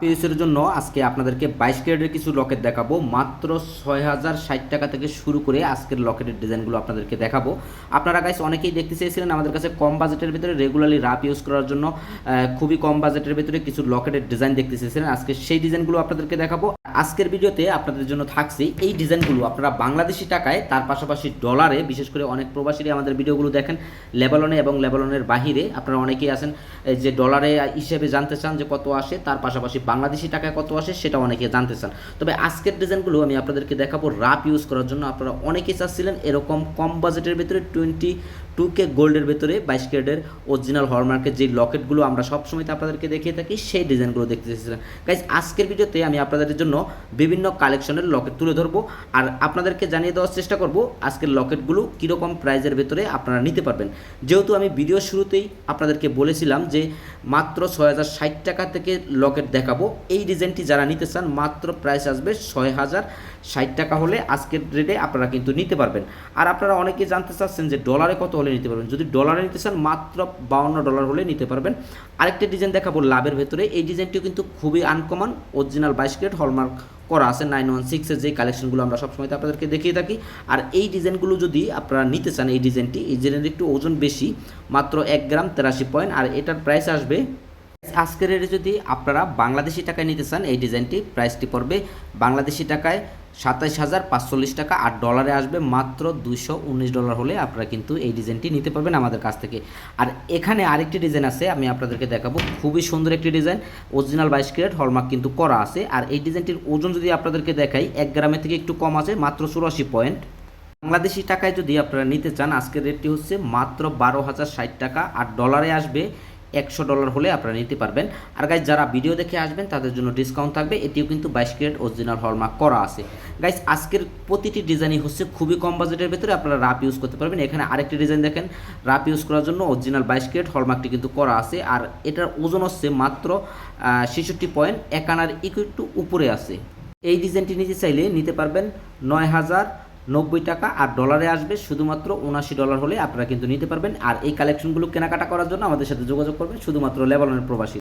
পিএসের জন্য আজকে আপনাদেরকে বাইশ ক্যারেটের কিছু লকেট দেখাবো। মাত্র ছয় হাজার ষাট টাকা থেকে শুরু করে আজকের লকেটের ডিজাইনগুলো আপনাদেরকে দেখাবো। আপনারা গাইস অনেকেই দেখতে চেয়েছিলেন আমাদের কাছে কম বাজেটের ভিতরে রেগুলারলি রাপ ইউজ করার জন্য খুবই কম বাজেটের ভিতরে কিছু লকেটের ডিজাইন দেখতে চেয়েছিলেন। আজকে সেই ডিজাইনগুলো আপনাদেরকে দেখাবো। আজকের ভিডিওতে আপনাদের জন্য থাকছে এই ডিজাইনগুলো। আপনারা বাংলাদেশি টাকায়, তার পাশাপাশি ডলারে বিশেষ করে অনেক প্রবাসীরা আমাদের ভিডিওগুলো দেখেন। লেবালনে এবং লেবালনের বাহিরে আপনারা অনেকেই আছেন যে ডলারে হিসেবে জানতে চান যে কত আসে, তার পাশাপাশি বাংলাদেশি টাকায় কত আসে সেটা অনেকে জানতে চান। তবে আজকের ডিজাইনগুলো আমি আপনাদেরকে দেখাবো রাপ ইউজ করার জন্য। আপনারা অনেকেই চাচ্ছিলেন এরকম কম বাজেটের ভিতরে টোয়েন্টি টু কে গোল্ডের ভেতরে বাইশ ক্যারেটের অরিজিনাল হলমার্কের যে লকেটগুলো আমরা সবসময় আপনাদেরকে দেখিয়ে থাকি, সেই ডিজাইনগুলো দেখতে চেয়েছিলেন গাইজ আজকের ভিডিওতে আমি আপনাদের জন্য বিভিন্ন কালেকশনের লকেট তুলে ধরবো আর আপনাদেরকে জানিয়ে দেওয়ার চেষ্টা করব আজকের লকেটগুলো কীরকম প্রাইজের ভেতরে আপনারা নিতে পারবেন। যেহেতু আমি ভিডিও শুরুতেই আপনাদেরকে বলেছিলাম যে মাত্র ছয় হাজার ষাট টাকা থেকে লকেট দেখাবো, এই ডিজাইনটি যারা নিতে চান, মাত্র প্রাইস আসবে ছয় হাজার ষাট টাকা হলে আজকের রেটে আপনারা কিন্তু নিতে পারবেন। আর আপনারা অনেকে জানতে চাচ্ছেন যে ডলারে কত হলে নিতে পারবেন। যদি ডলারে নিতে চান, মাত্র বাউন্ন ডলার হলে নিতে পারবেন। আরেকটা ডিজাইন দেখাবো লাভের ভেতরে। এই ডিজাইনটিও কিন্তু খুবই আনকমন অরিজিনাল বাইশ ক্যারেট হলমার্ক করা আছে নাইন ওয়ান সিক্সের যে কালেকশনগুলো আমরা সবসময় আপনাদেরকে দেখিয়ে থাকি। আর এই ডিজাইনগুলো যদি আপনারা নিতে চান, এই ডিজাইনটি এই ডিজাইনের একটু ওজন বেশি, মাত্র এক গ্রাম তেরাশি পয়েন্ট। আর এটার প্রাইস আসবে, আজকের রেটে যদি আপনারা বাংলাদেশি টাকায় নিতে চান, এই ডিজাইনটি প্রাইসটি পড়বে বাংলাদেশি টাকায় সাতাইশ হাজার পাঁচচল্লিশ টাকা আর ডলারে আসবে, মাত্র দুশো উনিশ ডলার হলে আপনারা কিন্তু এই ডিজাইনটি নিতে পারবেন আমাদের কাছ থেকে। আর এখানে আরেকটি ডিজাইন আছে, আমি আপনাদেরকে দেখাবো। খুবই সুন্দর একটি ডিজাইন, অরিজিনাল বাইশ ক্যারেট, হলমার্ক কিন্তু করা আছে। আর এই ডিজাইনটির ওজন যদি আপনাদেরকে দেখাই, এক গ্রামের থেকে একটু কম আছে, মাত্র চুরাশি পয়েন্ট। বাংলাদেশি টাকায় যদি আপনারা নিতে চান, আজকের রেটটি হচ্ছে মাত্র বারো হাজার ষাট টাকা আর ডলারে আসবে। একশো ডলার হলে আপনারা নিতে পারবেন। আর গাইজ যারা ভিডিও দেখে আসবেন, তাদের জন্য ডিসকাউন্ট থাকবে। এটিও কিন্তু বাইশ ক্যারেট অরিজিনাল হলমার্ক করা আছে। গাইজ আজকের প্রতিটি ডিজাইনই হচ্ছে খুবই কম বাজেটের ভেতরে আপনারা রাপ ইউজ করতে পারবেন। এখানে আরেকটি ডিজাইন দেখেন। রাপ ইউজ করার জন্য অরিজিনাল বাইশ ক্যারেট হলমার্কটি কিন্তু করা আছে। আর এটার ওজন হচ্ছে মাত্র ছেষট্টি পয়েন্ট এক আনার একটু উপরে আছে। এই ডিজাইনটি নিতে চাইলে নিতে পারবেন নয় হাজার নব্বই টাকা আর ডলারে আসবে শুধুমাত্র উনাশি ডলার হলে আপনারা কিন্তু নিতে পারবেন। আর এই কালেকশনগুলো কেনাকাটা করার জন্য আমাদের সাথে যোগাযোগ করবেন। শুধুমাত্র লেবাননের প্রবাসী।